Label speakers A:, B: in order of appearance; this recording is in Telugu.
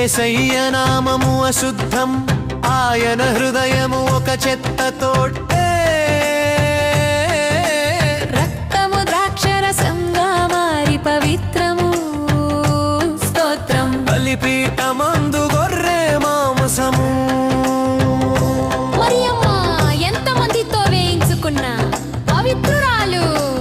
A: ఏసయ్య నామము అశుద్ధం. ఆయన హృదయము ఒక చెత్త తోటే.
B: రక్తము ద్రాక్షరసంగా మారి పవిత్రము. స్తోత్రం.
A: బలిపీఠమందు గొర్రె మాంసము.
B: ఎంతమందితో వేయించుకున్నా? పవిత్రురాలు.